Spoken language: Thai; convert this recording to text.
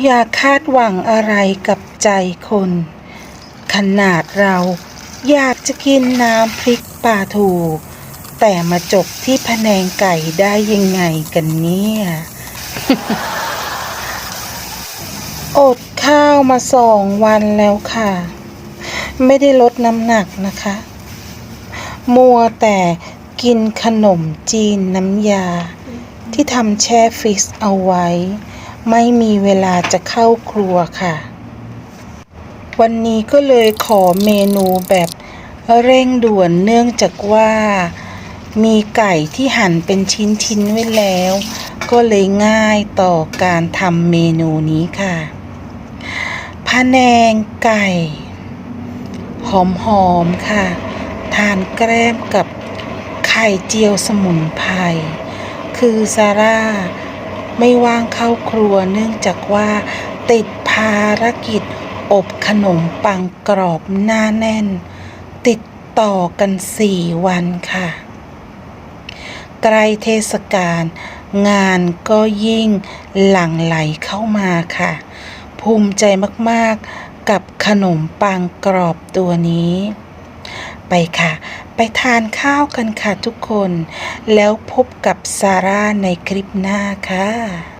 อย่าคาดหวังอะไรกับใจคน ขนาดเราอยากจะกินน้ำพริกปลาทู แต่มาจบที่พะแนงไก่ได้ยังไงกันเนี่ย อดข้าวมาสองวันแล้วค่ะ ไม่ได้ลดน้ำหนักนะคะ มัวแต่กินขนมจีนน้ำยา ที่ทำแช่ฟรีซเอาไว้ ไม่มีเวลาจะเข้าครัวค่ะ วันนี้ก็เลยขอเมนูแบบเร่งด่วนเนื่องจากว่ามีไก่ที่หั่นเป็นชิ้นๆไว้แล้ว ก็เลยง่ายต่อการทำเมนูนี้ค่ะพะแนงไก่ หอมๆค่ะ ทานแกล้มกับไข่เจียวสมุนไพรคือซาร่า ไม่ว่างเข้าครัวเนื่องจากว่า ติดภารกิจอบขนมปังกรอบหน้าแน่น ติดต่อกันสี่วันค่ะ ใกล้เทศกาลงานก็ยิ่งหลั่งไหลเข้ามาค่ะ ภูมิใจมากๆกับขนมปังกรอบตัวนี้ ไปค่ะ ไปทานข้าวกันค่ะทุกคน แล้วพบกับซาร่าในคลิปหน้าค่ะ